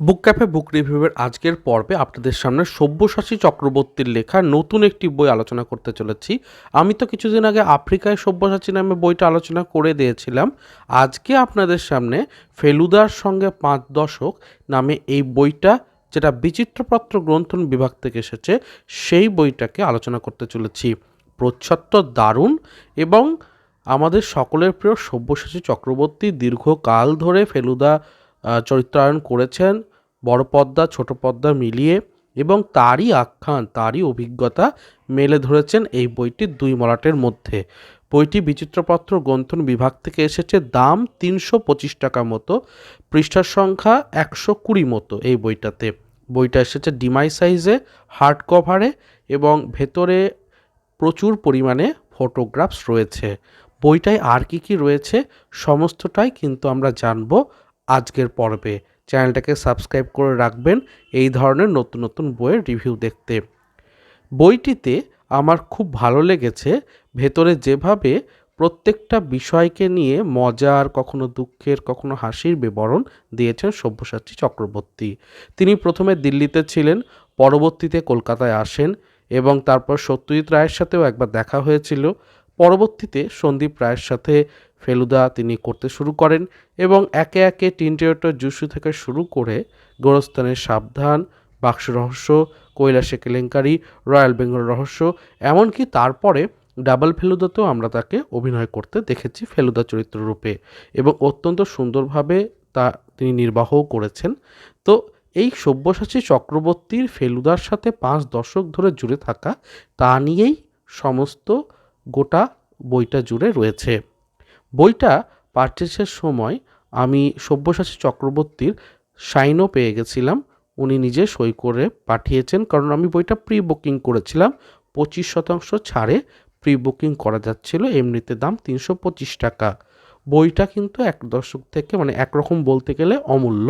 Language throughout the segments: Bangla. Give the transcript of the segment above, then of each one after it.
বুক ক্যাফে, বুক রিভিউয়ের আজকের পর্বে আপনাদের সামনে সব্যসাচী চক্রবর্তীর লেখা নতুন একটি বই আলোচনা করতে চলেছি। আমি তো কিছুদিন আগে আফ্রিকায় সব্যসাচী নামে বইটা আলোচনা করে দিয়েছিলাম। আজকে আপনাদের সামনে ফেলুদার সঙ্গে পাঁচ দশক নামে এই বইটা, যেটা বিচিত্রপত্র গ্রন্থন বিভাগ থেকে এসেছে, সেই বইটাকে আলোচনা করতে চলেছি। প্রচ্ছত্ব দারুণ এবং আমাদের সকলের প্রিয় সব্যসাচী চক্রবর্তী দীর্ঘকাল ধরে ফেলুদা আহ, চরিত্রায়ন করেছেন বড় পর্দা ছোট পর্দা মিলিয়ে এবং তারই আখ্যান তারই অভিজ্ঞতা মেলে ধরেছেন এই বইটির দুই মলাটের মধ্যে। বইটি বিচিত্রপত্র গ্রন্থন বিভাগ থেকে এসেছে দাম তিনশো পঁচিশ টাকা মতো পৃষ্ঠার সংখ্যা একশো কুড়ি মতো এই বইটাতে। বইটা এসেছে ডিমাই সাইজে হার্ড কভারে এবং ভেতরে প্রচুর পরিমাণে ফটোগ্রাফস রয়েছে। বইটায় আর কি কি রয়েছে সমস্তটাই কিন্তু আমরা জানব আজকের পর্বে। চ্যানেলটাকে সাবস্ক্রাইব করে রাখবেন এই ধরনের নতুন নতুন বইয়ের রিভিউ দেখতে। বইটিতে আমার খুব ভালো লেগেছে, ভেতরে যেভাবে প্রত্যেকটা বিষয়কে নিয়ে মজার, কখনো দুঃখের, কখনো হাসির বিবরণ দিয়েছেন সব্যসাচী চক্রবর্তী। তিনি প্রথমে দিল্লিতে ছিলেন, পরবর্তীতে কলকাতায় আসেন এবং তারপর সত্যজিৎ রায়ের সাথেও একবার দেখা হয়েছিল। পরবর্তীতে সন্দীপ রায়ের সাথে ফেলুদা তিনি করতে শুরু করেন এবং একে একে টিনটেটর জুসু থেকে শুরু করে গোরস্থানের সাবধান, বাক্স রহস্য, কৈলাসে কেলেঙ্কারি, রয়্যাল বেঙ্গল রহস্য, এমনকি তারপরে ডাবল ফেলুদাতেও আমরা তাকে অভিনয় করতে দেখেছি ফেলুদা চরিত্র রূপে এবং অত্যন্ত সুন্দরভাবে তা তিনি নির্বাহও করেছেন। তো এই সব্যসাচী চক্রবর্তীর ফেলুদার সাথে পাঁচ দশক ধরে জুড়ে থাকা তা নিয়েই সমস্ত গোটা বইটা জুড়ে রয়েছে। বইটা পারচেসের সময় আমি সব্যসাচী চক্রবর্তীর সাইনও পেয়ে গেছিলাম। উনি নিজে সই করে পাঠিয়েছেন, কারণ আমি বইটা প্রি বুকিং করেছিলাম। পঁচিশ শতাংশ ছাড়ে প্রি বুকিং করা যাচ্ছিল, এমনিতে দাম তিনশো পঁচিশ টাকা। বইটা কিন্তু এক দশক থেকে মানে একরকম বলতে গেলে অমূল্য।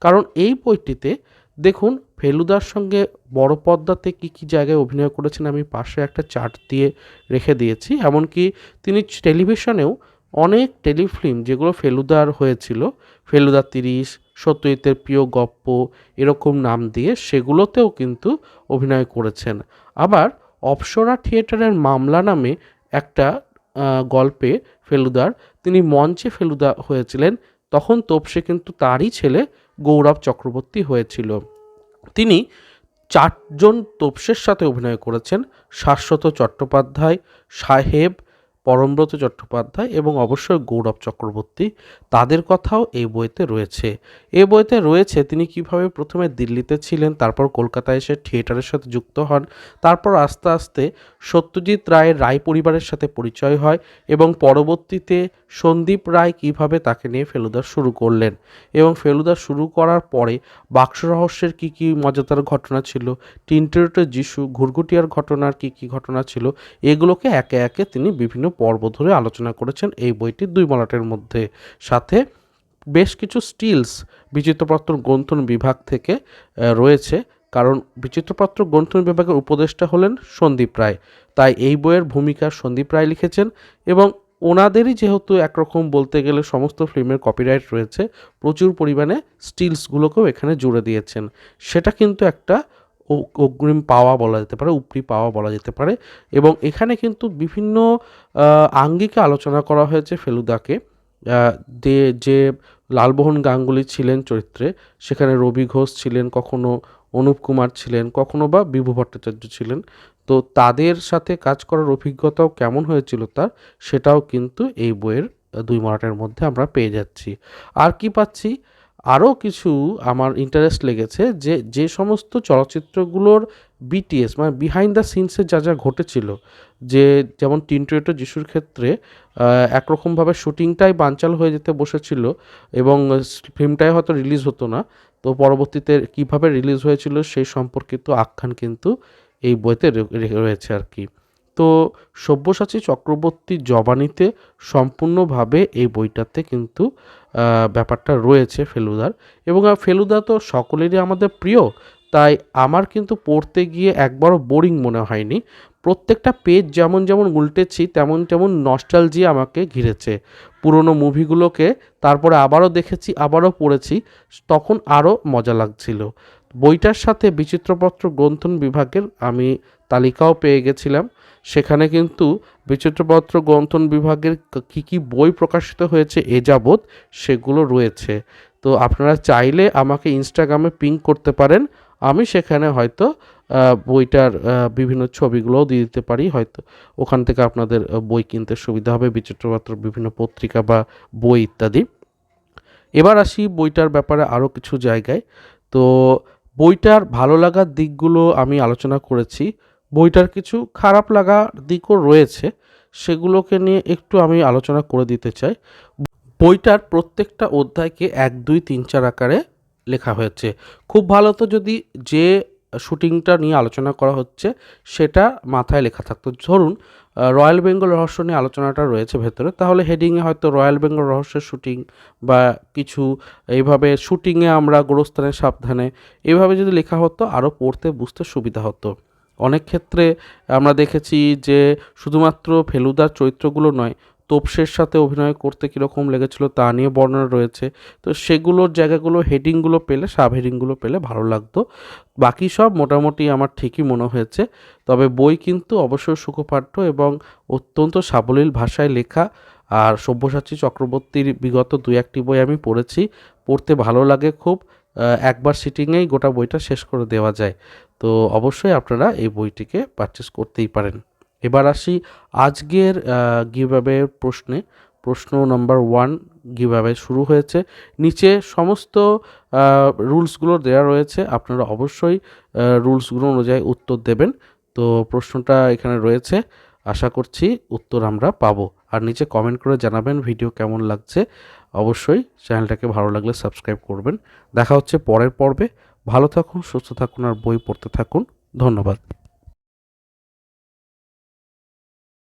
কারণ এই বইটিতে দেখুন, ফেলুদার সঙ্গে বড় পর্দাতে কী কী জায়গায় অভিনয় করেছেন, আমি পাশে একটা চার্ট দিয়ে রেখে দিয়েছি। এমনকি তিনি টেলিভিশনেও অনেক টেলিফিল্ম যেগুলো ফেলুদার হয়েছিল, ফেলুদা তিরিশ, সত্যজিতের প্রিয় গপ্প, এরকম নাম দিয়ে সেগুলোতেও কিন্তু অভিনয় করেছেন। আবার অপসরা থিয়েটারের মামলা নামে একটা গল্পে ফেলুদার তিনি মঞ্চে ফেলুদা হয়েছিলেন, তখন তোপসে কিন্তু তারই ছেলে গৌরব চক্রবর্তী হয়েছিল। তিনি চারজন তোপসের সাথে অভিনয় করেছেন, শাশ্বত চট্টোপাধ্যায়, সাহেব পরমব্রত চট্টোপাধ্যায় এবং অবশ্যই গৌরব চক্রবর্তী, তাদের কথাও এই বইতে রয়েছে। এই বইতে রয়েছে তিনি কীভাবে প্রথমে দিল্লিতে ছিলেন, তারপর কলকাতায় এসে থিয়েটারের সাথে যুক্ত হন, তারপর আস্তে আস্তে সত্যজিৎ রায়ের রায় পরিবারের সাথে পরিচয় হয় এবং পরবর্তীতে সন্দীপ রায় কীভাবে তাকে নিয়ে ফেলুদা শুরু করলেন এবং ফেলুদা শুরু করার পরে বাক্স রহস্যের কী কী মজাদার ঘটনা ছিল, টিনটেরটের যিশু, ঘুরঘুটিয়ার ঘটনার কী কী ঘটনা ছিল, এগুলোকে একে একে তিনি বিভিন্ন পর্ব ধরে আলোচনা করেছেন এই বইটির দুই মলাটের মধ্যে। সাথে বেশ কিছু স্টিলস বিচিত্রপত্র গ্রন্থন বিভাগ থেকে রয়েছে, কারণ বিচিত্রপত্র গ্রন্থন বিভাগের উপদেষ্টা হলেন সন্দীপ রায়। তাই এই বইয়ের ভূমিকা সন্দীপ রায় লিখেছেন এবং ওনাদেরই যেহেতু একরকম বলতে গেলে সমস্ত ফিল্মের কপিরাইট রয়েছে, প্রচুর পরিমাণে স্টিলসগুলোকেও এখানে জুড়ে দিয়েছেন। সেটা কিন্তু একটা অগ্রিম পাওয়া বলা যেতে পারে, উপরি পাওয়া বলা যেতে পারে এবং এখানে কিন্তু বিভিন্ন আঙ্গিকে আলোচনা করা হয়েছে ফেলুদাকে। যে যে লালমোহন গাঙ্গুলি ছিলেন চরিত্রে, সেখানে রবি ঘোষ ছিলেন, কখনো অনুপ কুমার ছিলেন, কখনো বা বিভু ভট্টাচার্য ছিলেন। তো তাদের সাথে কাজ করার অভিজ্ঞতাও কেমন হয়েছিল তার, সেটাও কিন্তু এই বইয়ের দুই মরাটের মধ্যে আমরা পেয়ে যাচ্ছি। আর কি পাচ্ছি? আরও কিছু আমার ইন্টারেস্ট লেগেছে যে যে সমস্ত চলচ্চিত্রগুলোর বিটিএস মানে বিহাইন্ড দ্য সিনসে যা যা ঘটেছিল, যে যেমন টিনটুয়েটো যিশুর ক্ষেত্রে একরকমভাবে শুটিংটাই বানচাল হয়ে যেতে বসেছিল এবং ফিল্মটাই হয়তো রিলিজ হতো না, তো পরবর্তীতে কীভাবে রিলিজ হয়েছিল সেই সম্পর্কিত আখ্যান কিন্তু এই বইতে রয়েছে আর কি। তো সব্যসাচী চক্রবর্তীর জবানিতে সম্পূর্ণভাবে এই বইটাতে কিন্তু ব্যাপারটা রয়েছে ফেলুদার। এবং ফেলুদা তো সকলেরই আমাদের প্রিয়, তাই আমার কিন্তু পড়তে গিয়ে একবারও বোরিং মনে হয়নি। প্রত্যেকটা পেজ যেমন যেমন উল্টেছি, তেমন তেমন নস্টালজি আমাকে ঘিরেছে। পুরনো মুভিগুলোকে তারপরে আবারও দেখেছি, আবারও পড়েছি, তখন আরও মজা লাগছিল। বইটার সাথে বিচিত্রপত্র গ্রন্থন বিভাগের আমি তালিকাও পেয়ে গেছিলাম। সেখানে কিন্তু বিচিত্রপত্র গ্রন্থন বিভাগের কী কী বই প্রকাশিত হয়েছে এ যাবৎ সেগুলো রয়েছে। তো আপনারা চাইলে আমাকে ইনস্টাগ্রামে পিং করতে পারেন। আমি সেখানে হয়তো বইটার বিভিন্ন ছবিগুলোও দিয়ে দিতে পারি। হয়তো ওখান থেকে আপনাদের বই কিনতে সুবিধা হবে, বিচিত্রপত্র বিভিন্ন পত্রিকা বা বই ইত্যাদি। এবার আসি বইটার ব্যাপারে আরও কিছু জায়গায়। তো বইটার ভালো লাগার দিকগুলো আমি আলোচনা করেছি। বইটার কিছু খারাপ লাগার দিকও রয়েছে, সেগুলোকে নিয়ে একটু আমি আলোচনা করে দিতে চাই। বইটার প্রত্যেকটা অধ্যায়কে এক, দুই, তিন, চার আকারে লেখা হয়েছে। খুব ভালো তো যদি যে শুটিংটা নিয়ে আলোচনা করা হচ্ছে, সেটা মাথায় লেখা থাকতো। ধরুন রয়্যাল বেঙ্গল রহস্য নিয়ে আলোচনাটা রয়েছে ভেতরে, তাহলে হেডিংয়ে হয়তো রয়্যাল বেঙ্গল রহস্যের শুটিং বা কিছু, এইভাবে শুটিংয়ে আমরা গোরস্থানের সাবধানে এইভাবে যদি লেখা হতো, আরও পড়তে বুঝতে সুবিধা হতো। অনেক ক্ষেত্রে আমরা দেখেছি যে শুধুমাত্র ফেলুদার চরিত্রগুলো নয়, তোপসের সাথে অভিনয় করতে কীরকম লেগেছিল তা নিয়ে বর্ণনা রয়েছে। তো সেগুলোর জায়গাগুলো, হেডিংগুলো পেলে, সাব হেডিংগুলো পেলে ভালো লাগতো। বাকি সব মোটামুটি আমার ঠিকই মনে হয়েছে। তবে বই কিন্তু অবশ্যই সুখপাঠ্য এবং অত্যন্ত সাবলীল ভাষায় লেখা আর সব্যসাচী চক্রবর্তীর বিগত দু একটি বই আমি পড়েছি। পড়তে ভালো লাগে খুব। একবার সিটিংয়েই গোটা বইটা শেষ করে দেওয়া যায়। তো অবশ্যই আপনারা এই বইটিকে পারচেস করতেই পারেন। এবার আসি আজকের গিভাবের প্রশ্নে। প্রশ্ন নম্বর ওয়ান গিভাবে শুরু হয়েছে। নিচে সমস্ত রুলসগুলো দেওয়া রয়েছে। আপনারা অবশ্যই রুলসগুলো অনুযায়ী উত্তর দেবেন। তো প্রশ্নটা এখানে রয়েছে। আশা করছি উত্তর আমরা পাবো। আর নিচে কমেন্ট করে জানাবেন ভিডিও কেমন লাগছে। অবশ্যই চ্যানেলটাকে ভালো লাগলে সাবস্ক্রাইব করবেন। দেখা হচ্ছে পরের পর্বে। ভালো থাকুন, সুস্থ থাকুন আর বই পড়তে থাকুন। ধন্যবাদ।